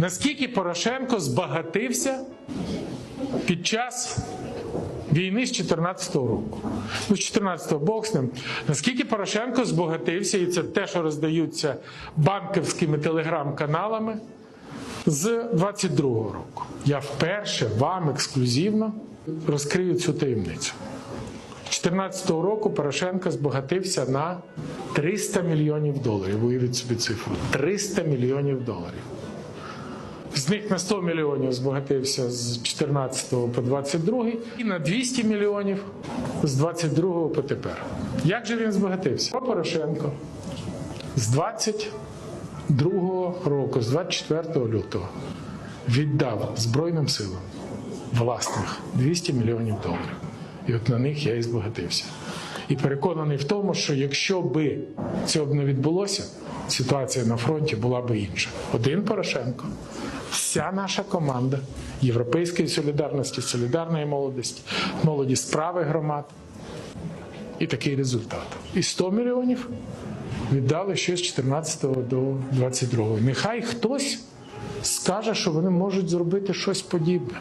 Наскільки Порошенко збагатився під час війни з 2014 року? Ну, з 14-го Бог з ним. Наскільки Порошенко збагатився, і це те, що роздаються банківськими телеграм-каналами з 22-го року. Я вперше вам ексклюзивно розкрию цю таємницю. 2014 року Порошенко збагатився на 300 мільйонів доларів. Уявіть собі цифру. 300 мільйонів доларів. З них на 100 мільйонів збагатився з 14 по 22 і на 200 мільйонів з 22 по тепер. Як же він збагатився? Порошенко з 22 року, з 24 лютого, віддав Збройним силам власних 200 мільйонів доларів. І от на них я і збагатився. І переконаний в тому, що якщо би цього б не відбулося, ситуація на фронті була б інша. Один Порошенко, вся наша команда Європейської солідарності, солідарної молодості, молоді справи громад. І такий результат. І 100 мільйонів віддали ще з 14 до 22. Нехай хтось скаже, що вони можуть зробити щось подібне.